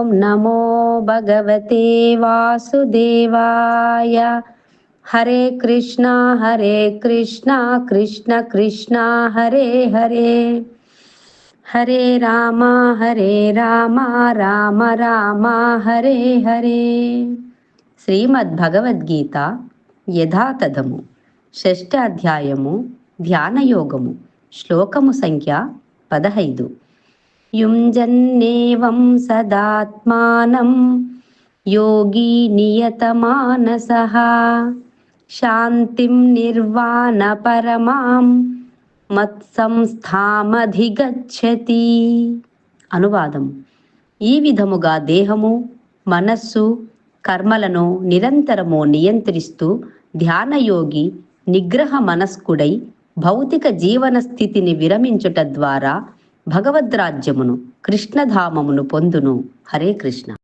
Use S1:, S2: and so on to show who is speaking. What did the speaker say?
S1: ॐ नमो भगवते वासुदेवाय हरे कृष्णा हरे कृष्णा कृष्ण कृष्णा हरे हरे हरे राम हरे राम రామ రామ హరే హరే శ్రీమద్ భగవద్గీత యథాతథము షష్ఠ అధ్యాయము ధ్యానయోగము శ్లోకము సంఖ్య పదహైదు యుంజన్నేవం సదాత్మానం యోగి నియతమానస శాంతిం నిర్వాణ పరమాం మత్సంస్థామధిగచ్చతి అనువాదం ఈ విధముగా దేహము మనస్సు కర్మలను నిరంతరము నియంత్రిస్తూ ధ్యానయోగి నిగ్రహ మనస్కుడై భౌతిక జీవన స్థితిని విరమించుట ద్వారా భగవద్రాజ్యమును కృష్ణధామమును పొందును. హరే కృష్ణ.